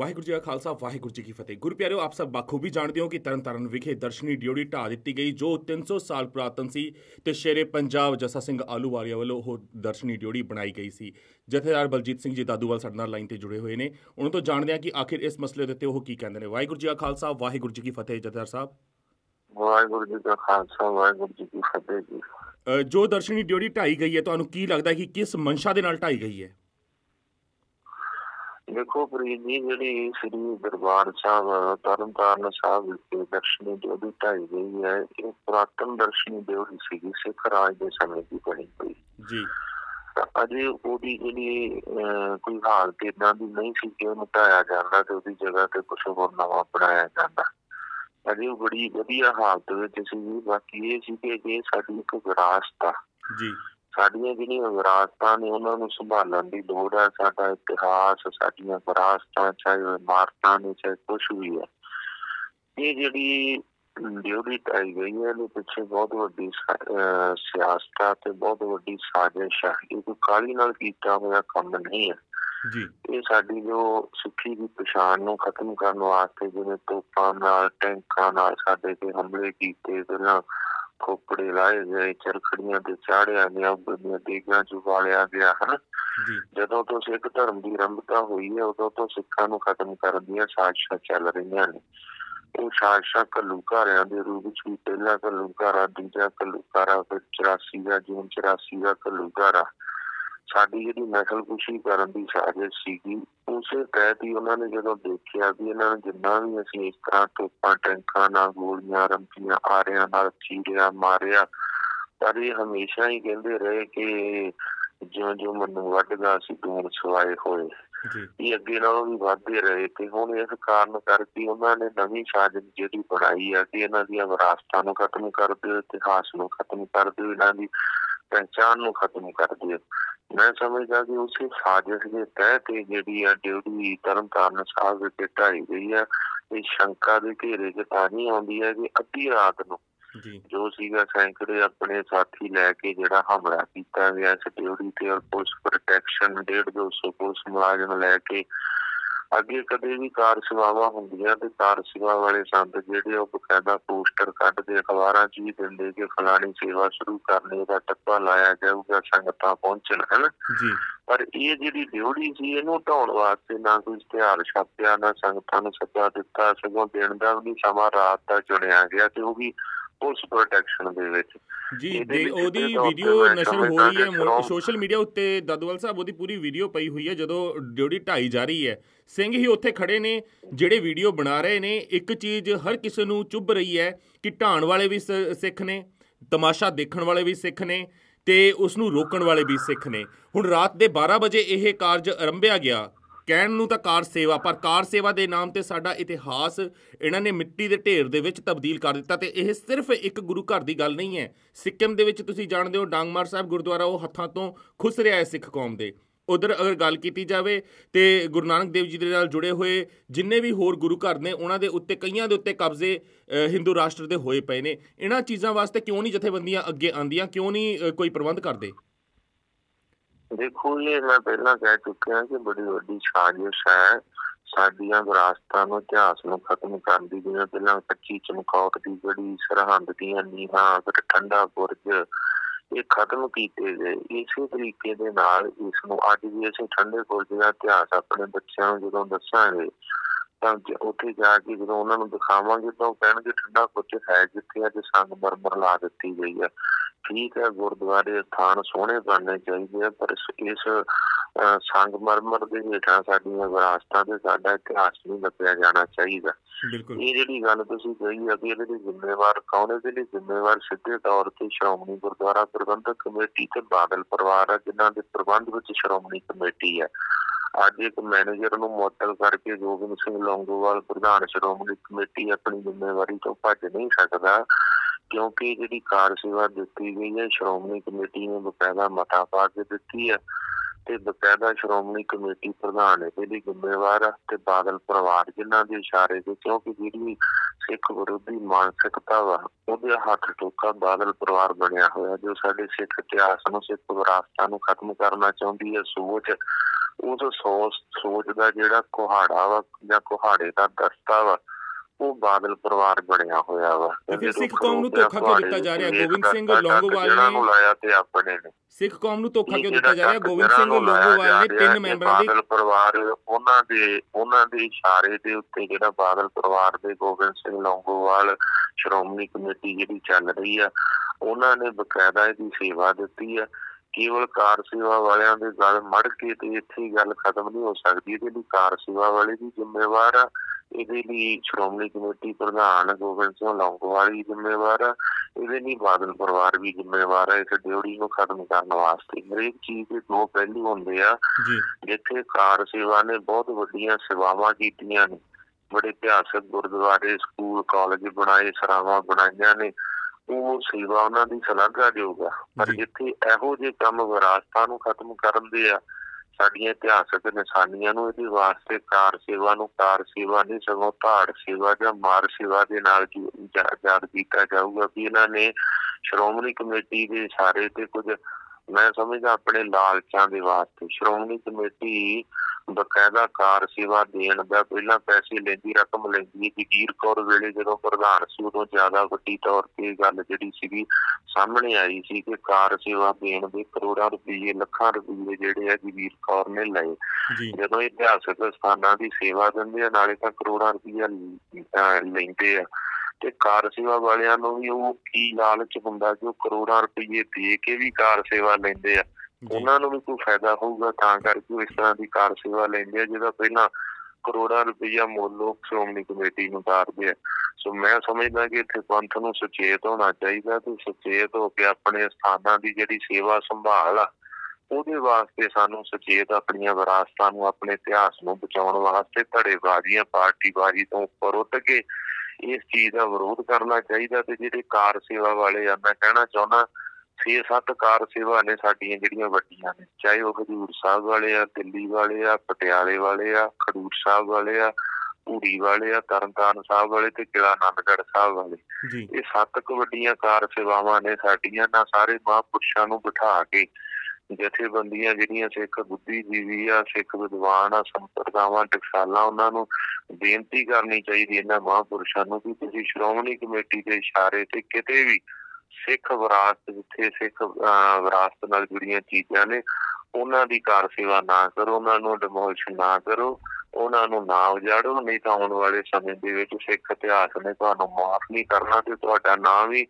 ਵਾਹਿਗੁਰੂ ਜੀ ਕਾ ਖਾਲਸਾ ਵਾਹਿਗੁਰੂ ਜੀ ਕੀ ਫਤਿਹ। ਗੁਰੂ ਪਿਆਰਿਓ ਆਪ ਸਭ ਬਖੂਬੀ ਜਾਣਦੇ ਹੋ ਕਿ ਤਰਨਤਾਰਨ ਵਿਖੇ ਦਰਸ਼ਨੀ ਡਿਓੜੀ ਢਾ ਦਿੱਤੀ ਗਈ ਜੋ 300 ਸਾਲ ਪੁਰਾਤਨ ਸੀ ਤੇ ਸ਼ੇਰੇ ਪੰਜਾਬ ਜੱਸਾ ਸਿੰਘ ਆਲੂਵਾਲੀਆ ਵੱਲੋਂ ਉਹ ਦਰਸ਼ਨੀ ਡਿਓੜੀ ਬਣਾਈ ਗਈ ਸੀ। ਜਥੇਦਾਰ ਬਲਜੀਤ ਸਿੰਘ ਜੀ ਦਾਦੂਵਾਲ ਸਾਡੇ ਨਾਲ ਲਾਈਨ ਤੇ ਜੁੜੇ ਹੋਏ ਨੇ। ਉਹਨਾਂ ਤੋਂ ਜਾਣਦੇ ਹਾਂ ਕਿ ਆਖਿਰ ਇਸ ਮਸਲੇ ਦੇ ਉੱਤੇ ਉਹ ਕੀ ਕਹਿੰਦੇ ਨੇ। ਵਾਹਿਗੁਰੂ ਜੀ ਕਾ ਖਾਲਸਾ ਵਾਹਿਗੁਰੂ ਜੀ ਕੀ ਫਤਿਹ ਜਥੇਦਾਰ ਸਾਹਿਬ। ਵਾਹਿਗੁਰੂ ਜੀ ਕਾ ਖਾਲਸਾ ਵਾਹਿਗੁਰੂ ਜੀ ਕੀ ਫਤਿਹ ਜੀ। ਦਰਸ਼ਨੀ ਡਿਓੜੀ ਢਾਈ ਗਈ ਹੈ ਤੁਹਾਨੂੰ ਕੀ ਲੱਗਦਾ ਕਿ ਕਿਸ ਮਨਸ਼ਾ ਦੇ ਨਾਲ ਢਾਈ ਗਈ ਹੈ? ਦੇਖੋ ਪ੍ਰੀਤ ਜੀ ਜਿਹੜੀ ਸ੍ਰੀ ਦਰਬਾਰ ਸਾਹਿਬ ਤਰਨਤਾਰਨ ਸਾਹਿਬ ਵਿਖੇ ਦਰਸ਼ਨੀ ਡਿਓੜੀ ਢਾਈ ਗਈ ਹੈ ਇਹ ਪੁਰਾਤਨ ਦਰਸ਼ਨੀ ਡਿਓੜੀ ਸੀਗੀ ਸਿੱਖ ਰਾਜ ਦੇ ਸਮੇਂ ਦੀ ਬਣੀ ਹੋਈ। ਜੀ। ਅਜੇ ਉਹਦੀ ਜਿਹੜੀ ਕੋਈ ਹਾਲਤ ਇਦਾਂ ਦੀ ਨਹੀਂ ਸੀ ਕਿ ਉਹਨੂੰ ਢਾਇਆ ਜਾਂਦਾ ਤੇ ਉਹਦੀ ਜਗ੍ਹਾ ਤੇ ਕੁਝ ਹੋਰ ਨਵਾਂ ਬਣਾਇਆ ਜਾਂਦਾ। ਅਜੇ ਉਹ ਬੜੀ ਵਧੀਆ ਹਾਲਤ ਵਿੱਚ ਸੀ ਬਾਕੀ ਇਹ ਸੀ ਕਿ ਇਹ ਸਾਡੀ ਇੱਕ ਵਿਰਾਸਤ ਆ। ਜੀ। ਸਾਡੀਆਂ ਜਿਹੜੀਆਂ ਵਿਰਾਸਤਾਂ ਨੇ ਉਹਨਾਂ ਨੂੰ ਸੰਭਾਲਣ ਦੀ ਲੋੜ ਹੈ ਸਾਡਾ ਇਤਿਹਾਸ ਸਾਡੀਆਂ ਵਿਰਾਸਤਾਂ ਚਾਹੇ ਇਮਾਰਤਾਂ ਨੇ ਚਾਹੇ ਕੁਝ ਵੀ ਹੈ। ਇਹ ਜਿਹੜੀ ਡਿਊਟੀ ਟਾਈ ਗਈ ਹੈ ਇਹਦੇ ਪਿੱਛੇ ਬਹੁਤ ਵੱਡੀ ਸਿਆਸਤ ਤੇ ਬਹੁਤ ਵੱਡੀ ਸਾਜ਼ਿਸ਼ ਹੈ। ਇਹ ਕੋਈ ਕਾਲੀ ਨਾਲ ਕੀਤਾ ਹੋਇਆ ਕੰਮ ਨਹੀਂ ਹੈ। ਜੀ। ਇਹ ਸਾਡੀ ਜੋ ਸਿੱਖੀ ਦੀ ਪਛਾਣ ਨੂੰ ਖਤਮ ਕਰਨ ਵਾਸਤੇ ਜਿਵੇਂ ਤੋਪਾਂ ਨਾਲ ਟੈਂਕਾਂ ਨਾਲ ਸਾਡੇ ਤੇ ਹਮਲੇ ਕੀਤੇ ਪਹਿਲਾਂ ਖੋਪੜੇ ਲਾਏ ਗਏ ਚਰਖੜੀਆਂ ਤੇ ਚਾੜਿਆ ਗਿਆ ਬੜੀਆਂ ਦੇਗਾਂ ਚ ਵਾਲਿਆ ਗਿਆ ਹਨ? ਜਦੋਂ ਤੋਂ ਸਿੱਖ ਧਰਮ ਦੀ ਆਰੰਭਤਾ ਹੋਈ ਹੈ ਉਦੋਂ ਤੋਂ ਸਿੱਖਾਂ ਨੂੰ ਖਤਮ ਕਰਨ ਦੀਆਂ ਸਾਜ਼ਿਸ਼ਾਂ ਚੱਲ ਰਹੀਆਂ ਨੇ। ਉਹ ਸਾਜ਼ਿਸ਼ਾਂ ਘੱਲੂਘਾਰਿਆਂ ਦੇ ਰੂਪ ਵਿੱਚ ਵੀ ਪਹਿਲਾ ਘੱਲੂਘਾਰਾ ਦੂਜਾ ਘੱਲੂਘਾਰਾ ਫਿਰ 84 ਦਾ ਜੂਨ 84 ਦਾ ਘੱਲੂਘਾਰਾ। ਸਾਡੀ ਜਿਹੜੀ ਨਸਲਕੁਸ਼ੀ ਕਰਨ ਦੀ ਸਾਜ਼ਿਸ਼ ਸੀਗੀ ਉਸੇ ਤਹਿਤ ਹੀ ਉਹਨਾਂ ਨੇ ਜਦੋਂ ਦੇਖਿਆ ਵੀ ਇਹਨਾਂ ਨੂੰ ਜਿੰਨਾ ਵੀ ਅਸੀਂ ਇਸ ਤਰ੍ਹਾਂ ਤੋਪਾਂ ਟੈਂਕਾਂ ਨਾਲ ਗੋਲੀਆਂ ਰੰਪੀਆਂ ਆਰਿਆਂ ਨਾਲ ਚੀਰਿਆ ਮਾਰਿਆ ਪਰ ਇਹ ਹਮੇਸ਼ਾ ਹੀ ਕਹਿੰਦੇ ਰਹੇ ਕਿ ਜਿਉਂ ਜਿਉਂ ਮੈਨੂੰ ਵੱਢਦਾ ਸੀ ਦੂਰ ਸਵਾਏ ਹੋਏ। ਇਹ ਅੱਗੇ ਨਾਲੋਂ ਵੀ ਵੱਧਦੇ ਰਹੇ ਤੇ ਹੁਣ ਇਸ ਕਾਰਨ ਕਰਕੇ ਉਹਨਾਂ ਨੇ ਨਵੀਂ ਸਾਜ਼ਿਸ਼ ਜਿਹੜੀ ਬਣਾਈ ਹੈ ਕਿ ਇਹਨਾਂ ਦੀਆਂ ਵਿਰਾਸਤਾਂ ਨੂੰ ਖਤਮ ਕਰ ਦਿਓ ਇਤਿਹਾਸ ਨੂੰ ਖਤਮ ਕਰ ਦਿਓ ਇਹਨਾਂ ਦੀ ਪਹਿਚਾਣ ਨੂੰ ਖਤਮ ਕਰ ਦਿਓ। ਮੈਂ ਸਮਝਦਾ ਕਿ ਉਸੇ ਸਾਜ਼ਿਸ਼ ਦੇ ਤਹਿਤ ਇਹ ਜਿਹੜੀ ਆ ਡਿਊਟੀ ਤਰਨਤਾਰਨ ਸਾਹਿਬ ਵਿਖੇ ਢਾਈ ਗਈ ਹੈ ਇਹ ਸ਼ੰਕਾ ਦੇ ਘੇਰੇ 'ਚ ਤਾਂ ਨਹੀਂ ਆਉਂਦੀ ਹੈ ਕਿ ਅੱਧੀ ਰਾਤ ਨੂੰ ਜੀ। ਸੀਗਾ ਸੈਂਕੜੇ ਆਪਣੇ ਸਾਥੀ ਲੈ ਕੇ ਜਿਹੜਾ ਹਮਲਾ ਕੀਤਾ ਗਿਆ ਡਿਊਟੀ ਤੇ ਔਰ ਪੁਲਿਸ ਪ੍ਰੋਟੈਕਸ਼ਨ 150 200 ਪੁਲਿਸ ਮੁਲਾਜ਼ਮ ਲੈ ਕੇ ਅੱਗੇ ਕਦੇ ਵੀ ਕਾਰ ਸੇਵਾਵਾਂ ਹੁੰਦੀਆਂ ਤੇ ਕਾਰ ਸੇਵਾ ਵਾਲੇ ਸੰਤ ਜਿਹੜੇ ਉਹ ਬਕਾਇਦਾ ਪੋਸਟਰ ਕੱਢਦੇ ਅਖਬਾਰਾਂ 'ਚ ਵੀ ਦਿੰਦੇ ਕਿ ਫਲਾਣੀ ਸੇਵਾ ਸ਼ੁਰੂ ਕਰਨੇ ਦਾ ਟੱਪਾ ਲਾਇਆ ਜਾਊਗਾ ਸੰਗਤਾਂ ਪਹੁੰਚਣ ਹਨ? ਜੀ। ਪਰ ਇਹ ਜਿਹੜੀ ਡਿਊਟੀ ਸੀ ਇਹਨੂੰ ਢਾਉਣ ਵਾਸਤੇ ਨਾ ਕੋਈ ਇਸ਼ਤਿਹਾਰ ਛਾਪਿਆ ਨਾ ਸੰਗਤਾਂ ਨੂੰ ਸੱਦਾ ਦਿੱਤਾ ਸਗੋਂ ਦਿਨ ਦਾ ਵੀ ਸਮਾਂ ਰਾਤ ਦਾ ਚੁਣਿਆ ਗਿਆ ਤੇ ਉਹ ਵੀ ਪੁਲਿਸ ਪ੍ਰੋਟੈਕਸ਼ਨ ਦੇ ਵਿੱਚ। ਜੀ ਦੇ ਉਹਦੀ ਵੀਡੀਓ ਨਸ਼ਰ ਹੋ ਰਹੀ ਹੈ ਸੋਸ਼ਲ ਮੀਡੀਆ ਉੱਤੇ ਦਾਦੂਵਾਲ ਸਾਹਿਬ ਉਹਦੀ ਪੂਰੀ ਵੀਡੀਓ ਪਈ ਹੋਈ ਹੈ ਜਦੋਂ ਡਿਊਟੀ ਢਾਈ ਜਾ ਰਹੀ ਹੈ। ਸਿੰਘ ਹੀ ਉੱਥੇ ਖੜੇ ਨੇ ਜਿਹੜੇ ਵੀਡੀਓ ਬਣਾ ਰਹੇ ਨੇ ਇੱਕ ਚੀਜ਼ ਹਰ ਕਿਸੇ ਨੂੰ ਚੁੱਭ ਰਹੀ ਹੈ ਕਿ ਢਾਣ ਵਾਲੇ ਵੀ ਸਿੱਖ ਨੇ ਤਮਾਸ਼ਾ ਦੇਖਣ ਵਾਲੇ ਵੀ ਸਿੱਖ ਨੇ ਤੇ ਉਸ ਨੂੰ ਰੋਕਣ ਵਾਲੇ ਵੀ ਸਿੱਖ ਨੇ। ਹੁਣ ਰਾਤ ਦੇ 12 ਵਜੇ ਇਹ ਕਾਰਜ ਆਰੰਭਿਆ ਗਿਆ ਕਹਿਣ ਨੂੰ ਤਾਂ ਕਾਰ ਸੇਵਾ, ਪਰ ਕਾਰ ਸੇਵਾ ਦੇ ਨਾਮ ਤੇ ਸਾਡਾ ਇਤਿਹਾਸ ਇਹਨਾਂ ਨੇ ਮਿੱਟੀ ਦੇ ਢੇਰ ਦੇ ਵਿੱਚ ਤਬਦੀਲ ਕਰ ਦਿੱਤਾ ਤੇ ਇਹ ਸਿਰਫ ਇੱਕ ਗੁਰੂ ਘਰ ਦੀ ਗੱਲ ਨਹੀਂ ਹੈ। ਸਿੱਕਮ ਦੇ ਵਿੱਚ ਤੁਸੀਂ ਜਾਣਦੇ ਹੋ, ਡਾਂਗਮਾਰ ਸਾਹਿਬ ਗੁਰਦੁਆਰਾ ਉਹ ਹੱਥਾਂ ਤੋਂ ਖੁੱਸ ਰਿਹਾ ਹੈ ਸਿੱਖ ਕੌਮ ਦੇ। ਉਧਰ ਅਗਰ ਗੱਲ ਕੀਤੀ ਜਾਵੇ ਤੇ ਗੁਰੂ ਨਾਨਕ ਦੇਵ ਜੀ ਦੇ ਨਾਲ ਜੁੜੇ ਹੋਏ ਜਿੰਨੇ ਵੀ ਹੋਰ ਗੁਰੂ ਘਰ ਨੇ, ਉਹਨਾਂ ਦੇ ਉੱਤੇ ਕਈਆਂ ਦੇ ਉੱਤੇ ਕਬਜ਼ੇ ਹਿੰਦੂ ਰਾਸ਼ਟਰ ਦੇ ਹੋਏ ਪਏ ਨੇ। ਇਹਨਾਂ ਚੀਜ਼ਾਂ ਵਾਸਤੇ ਕਿਉਂ ਨਹੀਂ ਜਥੇਬੰਦੀਆਂ ਅੱਗੇ ਆਂਦੀਆਂ ਕਿਉਂ ਨਹੀਂ ਕੋਈ ਪ੍ਰਬੰਧ ਕਰਦੇ? ਦੇਖੋ ਇਹ ਮੈਂ ਪਹਿਲਾਂ ਕਹਿ ਚੁੱਕਿਆ ਕਿ ਬੜੀ ਵੱਡੀ ਸਾਜ਼ਿਸ਼ ਹੈ। ਸਾਡੀਆਂ ਵਿਰਾਸਤਾਂ ਨੂੰ ਇਤਿਹਾਸ ਨੂੰ ਖਤਮ ਕਰਨ ਦੀ, ਜਿਵੇਂ ਪਹਿਲਾਂ ਕੱਚੀ ਚਮਕੌਟ ਦੀ ਜਿਹੜੀ ਸਰਹੰਦ ਦੀਆਂ ਨੀਹਾਂ, ਫਿਰ ਠੰਡਾ ਬੁਰਜ, ਇਹ ਖਤਮ ਕੀਤੇ ਗਏ। ਇਸੇ ਤਰੀਕੇ ਦੇ ਨਾਲ ਇਸ ਨੂੰ ਅੱਜ ਵੀ ਅਸੀਂ ਠੰਡੇ ਬੁਰਜ ਦਾ ਇਤਿਹਾਸ ਆਪਣੇ ਬੱਚਿਆਂ ਨੂੰ ਜਦੋਂ ਦੱਸਾਂਗੇ ਤਾਂ ਉੱਥੇ ਜਾ ਕੇ ਜਦੋਂ ਉਹਨਾਂ ਨੂੰ ਦਿਖਾਵਾਂਗੇ ਤਾਂ ਉਹ ਕਹਿਣਗੇ ਠੰਡਾ ਬੁਰਜ ਹੈ ਜਿੱਥੇ ਅੱਜ ਸੰਗਮਰਮਰ ਲਾ ਦਿੱਤੀ ਗਈ ਹੈ। ਠੀਕ ਹੈ ਗੁਰਦੁਆਰੇ ਸਥਾਨ ਸੋਹਣੇ ਬਣਨੇ ਚਾਹੀਦੇ ਆ ਪਰ ਇਸ- ਸੰਗਮਰਮਰ ਦੇ ਹੇਠਾਂ ਸਾਡੀਆਂ ਵਿਰਾਸਤਾਂ ਤੇ ਸਾਡਾ ਇਤਿਹਾਸ ਨਹੀਂ ਲੱਭਿਆ ਜਾਣਾ ਚਾਹੀਦਾ। ਇਹ ਜਿਹੜੀ ਗੱਲ ਤੁਸੀਂ ਕਹੀ ਹੈ ਕਿ ਇਹਦੇ ਲਈ ਜ਼ਿੰਮੇਵਾਰ ਕੌਣ ਹੈ? ਇਹਦੇ ਲਈ ਜ਼ਿੰਮੇਵਾਰ ਸਿੱਧੇ ਤੌਰ ਤੇ ਸ਼੍ਰੋਮਣੀ ਗੁਰਦੁਆਰਾ ਪ੍ਰਬੰਧਕ ਕਮੇਟੀ ਤੇ ਬਾਦਲ ਪਰਿਵਾਰ ਹੈ ਜਿਨ੍ਹਾਂ ਦੇ ਪ੍ਰਬੰਧ ਵਿੱਚ ਸ਼੍ਰੋਮਣੀ ਕਮੇਟੀ ਹੈ। ਅੱਜ ਇੱਕ ਮੈਨੇਜਰ ਨੂੰ ਮੁਅੱਤਲ ਕਰਕੇ ਗੋਬਿੰਦ ਸਿੰਘ ਲੌਂਗੋਵਾਲ, ਪ੍ਰਧਾਨ ਸ਼੍ਰੋਮਣੀ ਕਮੇਟੀ ਆਪਣੀ ਜ਼ਿੰਮੇਵਾਰੀ ਤੋਂ ਭੱਜ ਨਹੀਂ ਸਕਦਾ, ਕਿਉਂਕਿ ਜਿਹੜੀ ਕਾਰ ਸੇਵਾ ਦਿੱਤੀ ਗਈ ਹੈ, ਸ਼੍ਰੋਮਣੀ ਕਮੇਟੀ ਨੇ ਬਕਾਇਦਾ ਮਤਾ ਪਾ ਕੇ ਦਿੱਤੀ ਹੈ ਤੇ ਬਕਾਇਦਾ ਸ਼੍ਰੋਮਣੀ ਕਮੇਟੀ ਪ੍ਰਧਾਨ ਇਹਦੇ ਜ਼ਿੰਮੇਵਾਰ ਆ ਤੇ ਬਾਦਲ ਪਰਿਵਾਰ ਜਿਨ੍ਹਾਂ ਦੇ ਇਸ਼ਾਰੇ ਤੇ, ਕਿਉਂਕਿ ਜਿਹੜੀ ਸਿੱਖ ਵਿਰੋਧੀ ਮਾਨਸਿਕਤਾ ਵਾ, ਉਹਦੇ ਹੱਥ ਟੋਕਾ ਬਾਦਲ ਪਰਿਵਾਰ ਬਣਿਆ ਹੋਇਆ, ਜੋ ਸਾਡੇ ਸਿੱਖ ਇਤਿਹਾਸ ਨੂੰ, ਸਿੱਖ ਵਿਰਾਸਤਾਂ ਨੂੰ ਖਤਮ ਕਰਨਾ ਚਾਹੁੰਦੀ ਹੈ, ਸੋਚ ਉਸ ਸੋਚ ਸੋਚ ਦਾ ਜਿਹੜਾ ਕੁਹਾੜਾ ਵਾ ਜਾਂ ਕੁਹਾੜੇ ਦਾ ਦਸਤਾ ਵਾ ਉਹ ਬਾਦਲ ਪਰਿਵਾਰ ਬਣਿਆ ਹੋਇਆ ਵਾ। ਸਿੱਖ ਕੌਮ ਨੂੰ ਧੋਖਾ ਕਿਉਂ ਦਿੱਤਾ ਜਾ ਰਿਹਾ? ਗੋਬਿੰਦ ਸਿੰਘ ਲੌਂਗੋਵਾਲ ਨੇ- ਲਾਇਆ ਤੇ ਆਪਣੇ ਨੇ। ਸਿੱਖ ਕੌਮ ਨੂੰ ਧੋਖਾ ਕਿਉਂ ਦਿੱਤਾ ਜਾ ਰਿਹਾ? ਗੋਬਿੰਦ ਸਿੰਘ ਲੋਂਗੋਵਾਲ ਨੇ ਤਿੰਨ ਮੈਂਬਰਾਂ ਦੀ ਬਾਦਲ ਪਰਿਵਾਰ ਉਹਨਾਂ ਦੇ ਉਹਨਾਂ ਦੇ ਇਸ਼ਾਰੇ ਦੇ ਉੱਤੇ ਜਿਹੜਾ ਬਾਦਲ ਪਰਿਵਾਰ ਦੇ ਗੋਬਿੰਦ ਸਿੰਘ ਲੌਂਗੋਵਾਲ ਸ਼੍ਰੋਮਣੀ ਕਮੇਟੀ ਜਿਹੜੀ ਚੱਲ ਰਹੀ ਆ ਉਹਨਾਂ ਨੇ ਬਕਾਇਦਾ ਇਹਦੀ ਸੇਵਾ ਦਿੱਤੀ ਆ। ਕੇਵਲ ਕਾਰ ਸੇਵਾ ਵਾਲਿਆਂ ਦੇ ਗੱਲ ਮੜ ਕੇ ਤੇ ਇੱਥੇ ਹੀ ਗੱਲ ਖਤਮ ਨਹੀਂ ਹੋ ਸਕਦੀ। ਇਹਦੇ ਲਈ ਕਾਰ ਸੇਵਾ ਵਾਲੇ ਵੀ ਜ਼ਿੰਮੇਵਾਰ ਆ ਇਹਦੇ ਲਈ ਸ਼੍ਰੋਮਣੀ ਕਮੇਟੀ ਪ੍ਰਧਾਨ ਗੋਬਿੰਦ ਸਿੰਘ ਲੌਂਗੋਵਾਲ ਵੀ ਜ਼ਿੰਮੇਵਾਰ ਆ ਇਹਦੇ ਲਈ ਬਾਦਲ ਪਰਿਵਾਰ ਵੀ ਜ਼ਿੰਮੇਵਾਰ ਹੈ। ਇਸ ਡਿਊਟੀ ਨੂੰ ਖਤਮ ਕਰਨ ਵਾਸਤੇ ਹਰੇਕ ਚੀਜ਼ ਦੇ ਦੋ ਪਹਿਲੂ ਹੁੰਦੇ ਆ। ਜਿੱਥੇ ਕਾਰ ਸੇਵਾ ਨੇ ਬਹੁਤ ਵੱਡੀਆਂ ਸੇਵਾਵਾਂ ਕੀਤੀਆਂ ਨੇ। ਬੜੇ ਇਤਿਹਾਸਕ ਗੁਰਦੁਆਰੇ ਸਕੂਲ ਕਾਲਜ ਬਣਾਏ ਸਰਾਵਾਂ ਬਣਾਈਆਂ ਨੇ। ਉਹ ਸੇਵਾ ਉਹਨਾਂ ਦੀ ਸ਼ਲਾਘਾਯੋਗ ਆ ਪਰ। ਜਿੱਥੇ ਇਹੋ ਜਿਹੇ ਕੰਮ ਵਿਰਾਸਤਾਂ ਨੂੰ ਖਤਮ ਕਰਨ ਦੇ ਆ ਸਾਡੀਆਂ ਇਤਿਹਾਸਕ ਨਿਸ਼ਾਨੀਆਂ ਨੂੰ ਇਹਦੇ ਵਾਸਤੇ ਕਾਰ ਸੇਵਾ ਨੂੰ ਕਾਰ ਸੇਵਾ ਨਹੀਂ ਸਗੋਂ ਧਾੜ ਸੇਵਾ ਜਾਂ ਮਾਰ ਸੇਵਾ ਦੇ ਨਾਲ ਯਾਦ ਕੀਤਾ ਜਾਊਗਾ ਕਿ ਇਹਨਾਂ ਨੇ ਸ਼੍ਰੋਮਣੀ ਕਮੇਟੀ ਦੇ ਇਸ਼ਾਰੇ ਤੇ ਕੁਝ ਮੈਂ ਸਮਝਦਾ ਆਪਣੇ ਲਾਲਚਾਂ ਦੇ ਵਾਸਤੇ ਸ਼੍ਰੋਮਣੀ ਕਮੇਟੀ ਬਕਾਇਦਾ ਕਾਰ ਸੇਵਾ ਦੇਣ ਦਾ ਪਹਿਲਾਂ ਪੈਸੇ ਲੈਂਦੀ ਰਕਮ ਲੈਂਦੀ ਜਗੀਰ ਕੌਰ ਵੇਲੇ ਜਦੋਂ ਪ੍ਰਧਾਨ ਸੀ ਉਦੋਂ ਜ਼ਿਆਦਾ ਵੱਡੀ ਤੌਰ ਤੇ ਗੱਲ ਜਿਹੜੀ ਸੀਗੀ ਸਾਹਮਣੇ ਆਈ ਸੀ ਕਿ ਕਾਰ ਸੇਵਾ ਦੇਣ ਦੇ ਕਰੋੜਾਂ ਰੁਪਏ ਲੱਖਾਂ ਰੁਪਏ ਜਿਹੜੇ ਆ ਜਗੀਰ ਕੌਰ ਨੇ ਲਏ। ਜਦੋਂ ਇਤਿਹਾਸਕ ਸਥਾਨਾਂ ਦੀ ਸੇਵਾ ਦਿੰਦੇ ਆ ਨਾਲੇ ਤਾਂ ਕਰੋੜਾਂ ਅਹ, ਲੈਂਦੇ ਆ। ਤੇ ਕਾਰ ਸੇਵਾ ਵਾਲਿਆਂ ਨੂੰ ਵੀ ਉਹ ਕੀ ਲਾਲਚ ਹੁੰਦਾ ਕਿ ਉਹ ਕਰੋੜਾਂ ਰੁਪਏ ਦੇ ਕੇ ਵੀ ਕਾਰ ਸੇਵਾ ਲੈਂਦੇ ਆ। ਉਹਨਾਂ ਨੂੰ ਵੀ ਕੋਈ ਫਾਇਦਾ ਹੋਊਗਾ ਤਾਂ ਕਰਕੇ ਇਸ ਤਰ੍ਹਾਂ ਦੀ ਕਾਰ ਸੇਵਾ ਲੈਂਦੇ ਆ, ਜਿਹਦਾ ਪਹਿਲਾਂ ਕਰੋੜਾਂ ਰੁਪਈਆ ਮੁੱਲ ਲੋਕ ਸ਼੍ਰੋਮਣੀ ਕਮੇਟੀ ਨੂੰ ਉਤਾਰਦੇ ਆ। ਸੋ ਮੈਂ ਸਮਝਦਾ ਕਿ ਇੱਥੇ ਪੰਥ ਨੂੰ ਸੁਚੇਤ ਹੋਣਾ ਚਾਹੀਦਾ ਤੇ ਸੁਚੇਤ ਹੋ ਕੇ ਆਪਣੇ ਸਥਾਨਾਂ ਦੀ ਜਿਹੜੀ ਸੇਵਾ ਸੰਭਾਲ ਆ, ਉਹਦੇ ਵਾਸਤੇ ਸਾਨੂੰ ਸੁਚੇਤ ਆਪਣੀਆਂ ਵਿਰਾਸਤਾਂ ਨੂੰ, ਆਪਣੇ ਇਤਿਹਾਸ ਨੂੰ ਬਚਾਉਣ ਵਾਸਤੇ ਧੜੇਬਾਜ਼ੀਆਂ, ਪਾਰਟੀਬਾਜ਼ੀ ਤੋਂ ਉੱਪਰ ਉੱਠ ਕੇ ਇਸ ਚੀਜ਼ ਦਾ ਵਿਰੋਧ ਕਰਨਾ ਚਾਹੀਦਾ ਤੇ ਜਿਹੜੇ ਕਾਰ ਸੇਵਾ ਵਾਲੇ ਆ, ਮੈਂ ਕਹਿਣਾ ਚਾਹੁੰਦਾ 6-7 ਕਾਰ ਸੇਵਾ ਨੇ ਸਾਡੀਆਂ ਜਿਹੜੀਆਂ ਵੱਡੀਆਂ ਨੇ ਚਾਹੇ ਉਹ ਹਜੂਰ ਸਾਹਿਬ ਵਾਲੇ ਆ ਦਿੱਲੀ ਵਾਲੇ ਆ ਪਟਿਆਲੇ ਵਾਲੇ ਆ ਖਡੂਰ ਸਾਹਿਬ ਵਾਲੇ ਆ ਪੂਰੀ ਵਾਲੇ ਆ ਤਰਨਤਾਰਨ ਸਾਹਿਬ ਵਾਲੇ ਤੇ ਕਿਲਾ ਆਨੰਦਗੜ੍ਹ ਸਾਹਿਬ ਵਾਲੇ। ਇਹ ਸੱਤ ਕੁ ਵੱਡੀਆਂ ਕਾਰ ਸੇਵਾਵਾਂ ਨੇ ਸਾਡੀਆਂ ਨਾ ਸਾਰੇ ਮਹਾਂਪੁਰਸ਼ਾਂ ਨੂੰ ਬਿਠਾ ਕੇ ਜਥੇਬੰਦੀਆਂ ਜਿਹੜੀਆਂ ਸਿੱਖ ਬੁੱਧੀਜੀਵੀ ਆ ਸਿੱਖ ਵਿਦਵਾਨ ਆ ਸੰਪਰਦਾਵਾਂ ਟਕਸਾਲਾਂ ਉਹਨਾਂ ਨੂੰ ਬੇਨਤੀ ਕਰਨੀ ਚਾਹੀਦੀ ਇਹਨਾਂ ਮਹਾਂਪੁਰਸ਼ਾਂ ਨੂੰ ਕਿ ਤੁਸੀਂ ਸ਼੍ਰੋਮਣੀ ਕਮੇਟੀ ਦੇ ਇਸ਼ਾਰੇ ਤੇ ਕਿਤੇ ਵੀ ਸਿੱਖ ਵਿਰਾਸਤ, ਜਿੱਥੇ ਸਿੱਖ ਵਿਰਾਸਤ ਨਾਲ ਜੁੜੀਆਂ ਚੀਜ਼ਾਂ ਨੇ, ਉਹਨਾਂ ਦੀ ਕਾਰ ਸੇਵਾ ਨਾ ਕਰੋ, ਉਹਨਾਂ ਨੂੰ ਡਿਮੋਲਿਸ਼ ਨਾ ਕਰੋ, ਉਹਨਾਂ ਨੂੰ ਨਾ ਉਜਾੜੋ, ਨਹੀਂ ਤਾਂ ਆਉਣ ਵਾਲੇ ਸਮੇਂ ਦੇ ਵਿੱਚ ਸਿੱਖ ਇਤਿਹਾਸ ਨੇ ਤੁਹਾਨੂੰ ਮਾਫ ਨਹੀਂ ਕਰਨਾ ਤੇ ਤੁਹਾਡਾ ਨਾਂ ਵੀ